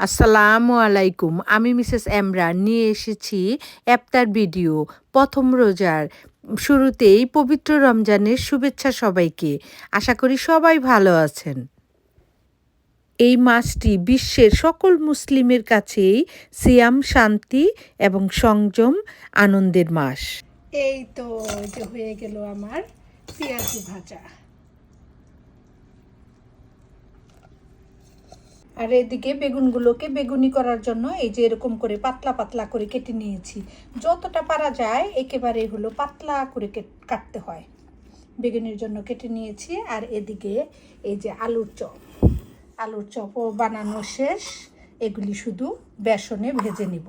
আসসালামু আলাইকুম। আমি মিসেস এমরান নিয়ে এসেছি এফতার ভিডিও, প্রথম রোজার শুরুতেই পবিত্র রমজানের শুভেচ্ছা সবাইকে। আশা করি সবাই ভালো আছেন। এই মাসটি বিশ্বের সকল মুসলিমের কাছেই সিয়াম, শান্তি এবং সংযম, আনন্দের মাস। এই তো হয়ে গেল আমার পেঁয়াজু ভাজা। আর এদিকে বেগুনগুলোকে বেগুনি করার জন্য এই যে এরকম করে পাতলা পাতলা করে কেটে নিয়েছি। যতটা পারা যায় একেবারে হলো পাতলা করে কাটতে হয়। বেগুনের জন্য কেটে নিয়েছি আর এদিকে এই যে আলুর চপ। আলুর চপও বানানো শেষ। এগুলি শুধু বেসনে ভেজে নিব।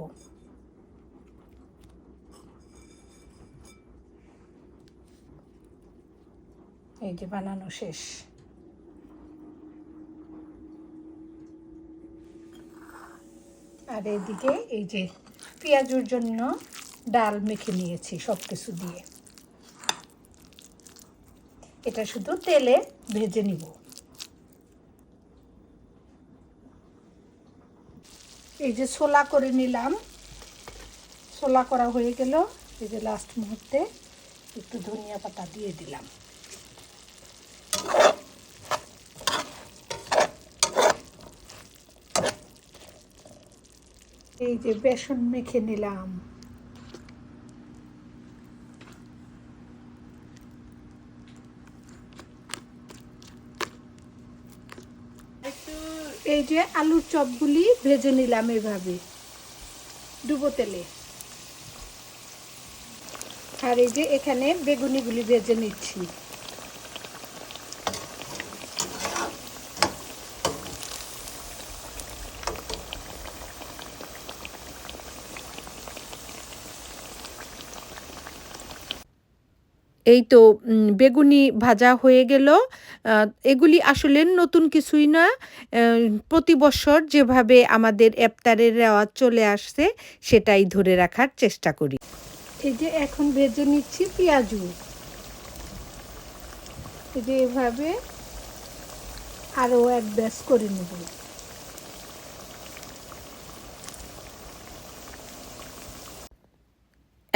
এই যে বানানো শেষ। আর এদিকে এই যে পেঁয়াজুর জন্য ডাল মেখে নিয়েছি সব কিছু দিয়ে। এটা শুধু তেলে ভেজে নিব। এই যে ছোলা করে নিলাম। ছোলা করা হয়ে গেল। এই যে লাস্ট মুহূর্তে একটু ধনিয়া পাতা দিয়ে দিলাম। এই যে বেসন মেখে নিলাম। এই যে আলুর চপগুলি ভেজে নিলাম এভাবে, ডুবো তেলে। আর এই যে এখানে বেগুনিগুলি ভেজে নিচ্ছি। এই তো বেগুনি ভাজা হয়ে গেল। এগুলি আসলে নতুন কিছুই না। প্রতি বছর যেভাবে আমাদের এফতারের রেওয়াজ চলে আসছে, সেটাই ধরে রাখার চেষ্টা করি। এই যে এখন ভেজে নিচ্ছি পেঁয়াজু। এই যে এভাবে আরও এক ব্যাস করে নেব।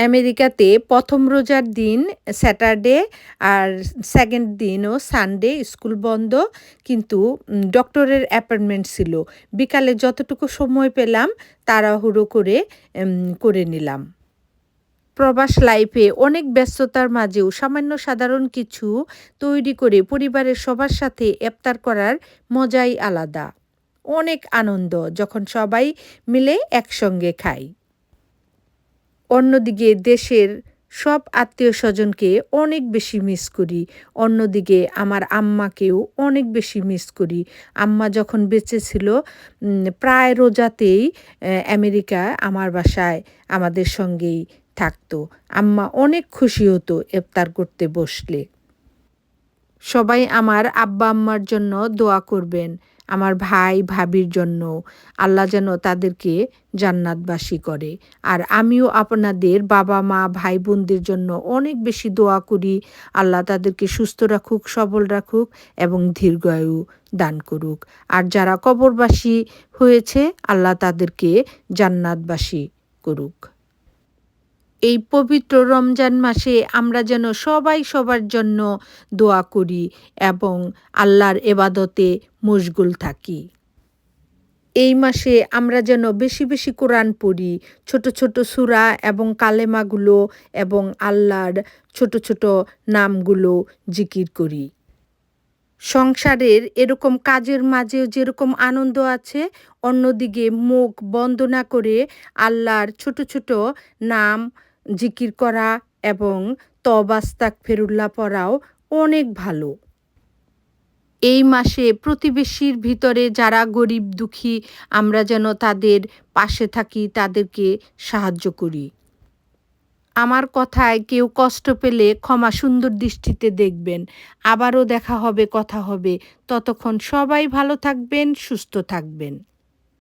আমেরিকাতে প্রথম রোজার দিন স্যাটারডে আর সেকেন্ড দিনও সানডে, স্কুল বন্ধ। কিন্তু ডক্টরের অ্যাপয়েন্টমেন্ট ছিল। বিকালে যতটুকু সময় পেলাম, তাড়াহুড়ো করে করে নিলাম। প্রবাস লাইফে অনেক ব্যস্ততার মাঝেও সামান্য সাধারণ কিছু তৈরি করে পরিবারের সবার সাথে ইফতার করার মজাই আলাদা। অনেক আনন্দ যখন সবাই মিলে একসঙ্গে খায় অন্যদিকে দেশের সব আত্মীয় স্বজনকে অনেক বেশি মিস করি। অন্যদিকে আমার আম্মাকেও অনেক বেশি মিস করি। আম্মা যখন বেঁচে ছিল প্রায় রোজাতেই আমেরিকা আমার বাসায় আমাদের সঙ্গেই থাকতো। আম্মা অনেক খুশি হতো ইফতার করতে বসলে। সবাই আমার আব্বা আম্মার জন্য দোয়া করবেন, আমার ভাই ভাবির জন্য আল্লাহ যেন তাদেরকে জান্নাতবাসী করে। আর আমিও আপনাদের বাবা, মা, ভাই, বোনদের জন্য অনেক বেশি দোয়া করি। আল্লাহ তাদেরকে সুস্থ রাখুক, সবল রাখুক এবং দীর্ঘায়ু দান করুক। আর যারা কবরবাসী হয়েছে, আল্লাহ তাদেরকে জান্নাতবাসী করুক। এই পবিত্র রমজান মাসে আমরা যেন সবাই সবার জন্য দোয়া করি এবং আল্লাহর এবাদতে মশগুল থাকি। এই মাসে আমরা যেন বেশি বেশি কোরআন পড়ি, ছোট ছোট সুরা এবং কালেমাগুলো এবং আল্লাহর ছোট ছোট নামগুলো জিকির করি। সংসারের এরকম কাজের মাঝেও যেরকম আনন্দ আছে, অন্যদিকে মুখ বন্ধ না করে আল্লাহর ছোট ছোট নাম জিকির করা এবং তবাস্তাক ফেরুল্লা পড়াও অনেক ভালো। এই মাসে প্রতিবেশীর ভিতরে যারা গরিব দুঃখী, আমরা যেন তাদের পাশে থাকি, তাদেরকে সাহায্য করি। আমার কথায় কেউ কষ্ট পেলে ক্ষমা সুন্দর দৃষ্টিতে দেখবেন। আবারও দেখা হবে, কথা হবে। ততক্ষণ সবাই ভালো থাকবেন, সুস্থ থাকবেন।